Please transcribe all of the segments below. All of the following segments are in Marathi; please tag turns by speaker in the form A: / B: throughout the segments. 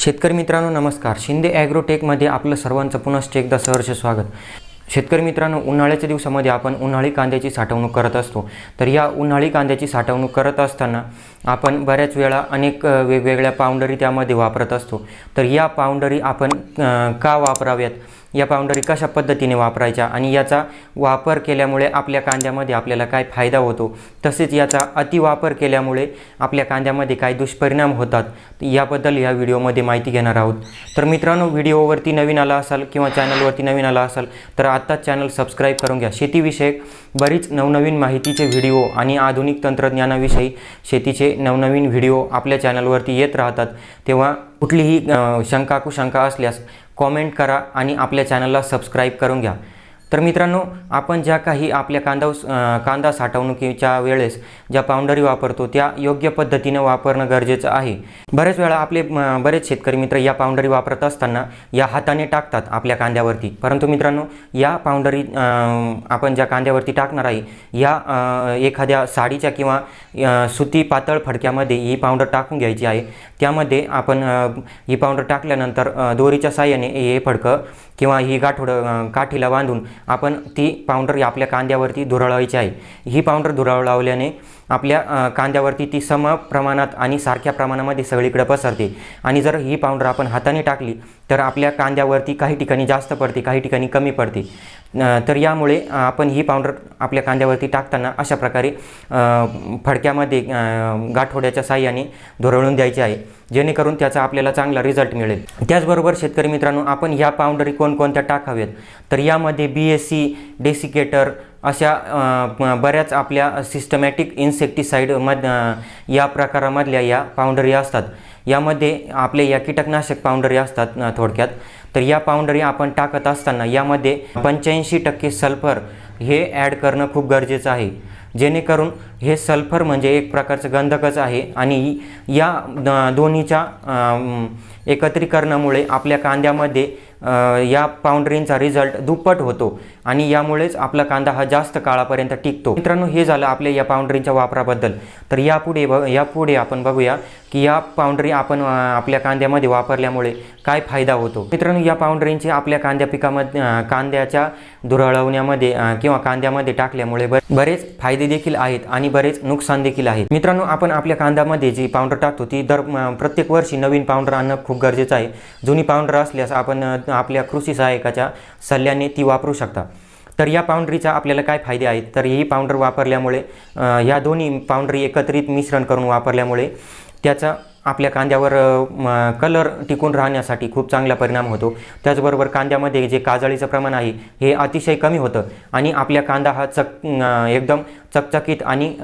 A: शेतकरी मित्रांनो नमस्कार. शिंदे ॲग्रोटेकमध्ये आपलं सर्वांचं पुनश्च एकदा सहर्ष स्वागत. शेतकरी मित्रांनो उन्हाळ्याच्या दिवसामध्ये आपण उन्हाळी कांद्याची साठवणूक करत असतो. तर या उन्हाळी कांद्याची साठवणूक करत असताना आपण बऱ्याच वेळा अनेक वेगवेगळ्या पावंडरी त्यामध्ये वापरत असतो. तर या पावंडरी आपण का वापराव्यात? या पावंडरी कशा पद्धतीने वापरायच्या आणि याचा वापर केल्यामुळे आपल्या कांद्यामध्ये आपल्याला काय फायदा होतो? तसेच याचा अतिवापर केल्यामुळे आपल्या कांद्यामध्ये काय दुष्परिणाम होतात? याबद्दल या व्हिडिओमध्ये माहिती घेणार आहोत. तर मित्रांनो व्हिडिओवरती नवीन आला असाल किंवा चॅनलवरती नवीन आला असाल तर आत्ताच चॅनल सबस्क्राईब करून घ्या. शेतीविषयक बरीच नवनवीन माहितीचे व्हिडिओ आणि आधुनिक तंत्रज्ञानाविषयी शेतीचे नवनवीन व्हिडिओ आपल्या चॅनलवरती येत राहतात. तेव्हा कुठलीही शंकाकुशंका शंका कुशंका असल्यास कॉमेंट करा आणि आपल्या चॅनलला सबस्क्राईब करून घ्या. तर मित्रांनो आपण ज्या काही आपल्या कांदा कांदा साठवणुकीच्या वेळेस ज्या पावडरी वापरतो त्या योग्य पद्धतीने वापरणं गरजेचं आहे. बऱ्याच वेळा आपले बरेच शेतकरी मित्र या पावडरी वापरत असताना या हाताने टाकतात आपल्या कांद्यावरती. परंतु मित्रांनो या पावडरी आपण ज्या कांद्यावरती टाकणार आहे या एखाद्या साडीच्या किंवा सुती पातळ फडक्यामध्ये ही पावडर टाकून घ्यायची आहे. त्यामध्ये आपण ही पावडर टाकल्यानंतर दोरीच्या साह्याने हे फडकं किंवा ही गाठोडं काठीला बांधून आपण ती पावडर आपल्या कांद्यावरती धुरळायची आहे. ही पावडर धुरळावल्याने आपल्या कांद्यावरती ती सम प्रमाणात आणि सारख्या प्रमाणामध्ये सगळीकडे पसरते. आणि जर ही पावडर आपण हाताने टाकली तर आपल्या कांद्यावरती काही ठिकाणी जास्त पडते काही ठिकाणी कमी पडते. तर यामुळे आपण ही पावडर आपल्या कांद्यावरती टाकताना अशा प्रकारे फडक्यामध्ये गाठोड्याच्या साह्याने धुरळून द्यायची आहे. जेणेकरून त्याचा आपल्याला चांगला रिझल्ट मिळेल. त्याचबरोबर शेतकरी मित्रांनो आपण ह्या पावडरी कोणकोणत्या टाकाव्यात? तर यामध्ये बी एस सी डेसिकेटर अशा बऱ्याच आपल्या सिस्टमॅटिक इन्सेक्टिसाईड मध या प्रकारामधल्या या पावडरी असतात. यामध्ये आपले या कीटकनाशक पावडरी असतात थोडक्यात. तर या पावडरी आपण टाकत असताना यामध्ये पंच्याऐंशी टक्के सल्फर हे ॲड करणं खूप गरजेचं आहे. जेणेकरून हे सल्फर म्हणजे एक प्रकारचं गंधकच आहे आणि या द- दोन्हीच्या एकत्रीकरणामुळे आपल्या कांद्यामध्ये या पाऊंड्रींचा रिझल्ट दुप्पट होतो. आणि यामुळेच आपला कांदा हा जास्त काळापर्यंत टिकतो. मित्रांनो हे झालं आपल्या या पाऊंड्रींच्या वापराबद्दल. तर यापुढे ब यापुढे आपण बघूया की या पाऊंड्री आपण आपल्या कांद्यामध्ये वापरल्यामुळे काय फायदा होतो. मित्रांनो या पावडरींचे आपल्या कांद्या पिकामध्ये कांद्याच्या धुरळवण्यामध्ये किंवा कांद्यामध्ये टाकल्यामुळे ब- बरेच फायदे देखील आहेत आणि बरेच नुकसान देखील आहेत. मित्रांनो आपण आपल्या कांद्यामध्ये जी पावडर टाकतो ती दर प्रत्येक वर्षी नवीन पावडर आणणं खूप गरजेचं आहे. जुनी पावडर असल्यास आपण अ, आपल्या कृषी सहाय्यकाच्या सल्ल्याने ती वापरू शकता. तर या पाऊंड्रीचा आपल्याला काय फायदे आहेत? तर ही पाऊंडर वापरल्यामुळे ह्या दोन्ही पाऊंड्री एकत्रित मिश्रण करून वापरल्यामुळे त्याचा आपल्या कांद्यावर कलर टिकून राहण्यासाठी खूप चांगला परिणाम होतो. त्याचबरोबर कांद्यामध्ये जे काजळीचं प्रमाण आहे हे अतिशय कमी होतं आणि आपल्या कांदा हा चक एकदम चकचकीत आणि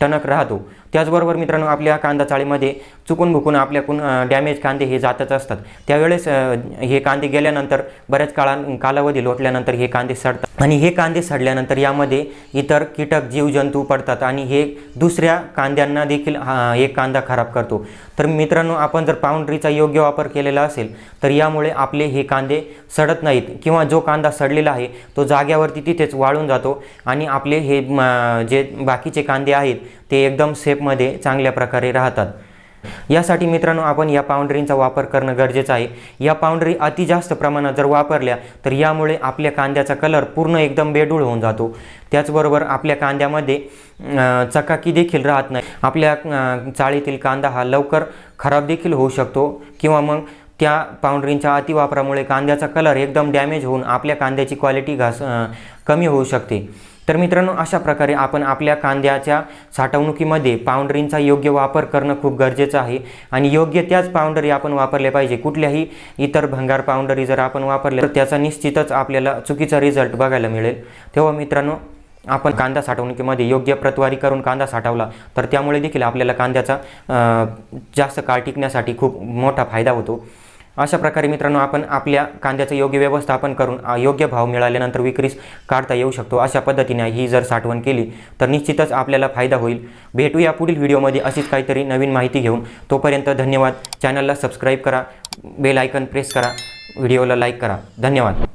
A: टणक राहतो. त्याचबरोबर मित्रांनो आपल्या कांदा चाळीमध्ये चुकून भुकून आपल्याकडून डॅमेज कांदे हे जातच असतात. त्यावेळेस हे कांदे गेल्यानंतर बऱ्याच काळा कालावधी लोटल्यानंतर हे कांदे सडतात. आणि हे कांदे सडल्यानंतर यामध्ये इतर कीटक जीवजंतू पडतात आणि हे दुसऱ्या कांद्यांना देखील हा एक कांदा खराब करतो. तर मित्रांनो आपण जर पाऊंड्रीचा योग्य वापर केलेला असेल तर यामुळे आपले हे कांदे सडत नाहीत. किंवा जो कांदा सडलेला आहे तो जाग्यावरती तिथेच वाळून जातो आणि आपले हे जे बाकीचे कांदे आहेत ते एकदम सेफमध्ये चांगल्या प्रकारे राहतात. यासाठी मित्रांनो आपण या पावडरींचा वापर करणं गरजेचं आहे. या पावडरी अति जास्त प्रमाणात जर वापरल्या तर यामुळे आपल्या कांद्याचा कलर पूर्ण एकदम बेडूळ होऊन जातो. त्याचबरोबर आपल्या कांद्यामध्ये चकाकी देखील राहत नाही. आपल्या चाळीतील कांदा हा लवकर खराब देखील होऊ शकतो किंवा मग त्या पावडरींच्या अतिवापरामुळे कांद्याचा कलर एकदम डॅमेज होऊन आपल्या कांद्याची क्वालिटी घास कमी होऊ शकते. तर मित्रांनो अशा प्रकारे आपण आपल्या कांद्याच्या साठवणुकीमध्ये पावंडरींचा योग्य वापर करणं खूप गरजेचं आहे. आणि योग्य त्याच पावंडरी आपण वापरल्या पाहिजे. कुठल्याही इतर भंगार पावडरी जर आपण वापरल्या तर त्याचा निश्चितच आपल्याला चुकीचा रिझल्ट बघायला मिळेल. तेव्हा मित्रांनो आपण कांदा साठवणुकीमध्ये योग्य प्रतवारी करून कांदा साठवला तर त्यामुळे देखील आपल्याला कांद्याचा जास्त काळ टिकण्यासाठी खूप मोठा फायदा होतो. अशा प्रकारे मित्रांनो आपण आपल्या कांद्याचं योग्य व्यवस्थापन करून योग्य भाव मिळाल्यानंतर विक्रीस काढता येऊ शकतो. अशा पद्धतीने ही जर साठवण केली तर निश्चितच आपल्याला फायदा होईल. भेटूया पुढील व्हिडिओमध्ये अशीच काहीतरी नवीन माहिती घेऊन. तोपर्यंत धन्यवाद. चॅनलला सबस्क्राईब करा. बेल आयकन प्रेस करा. व्हिडिओला लाईक करा. धन्यवाद.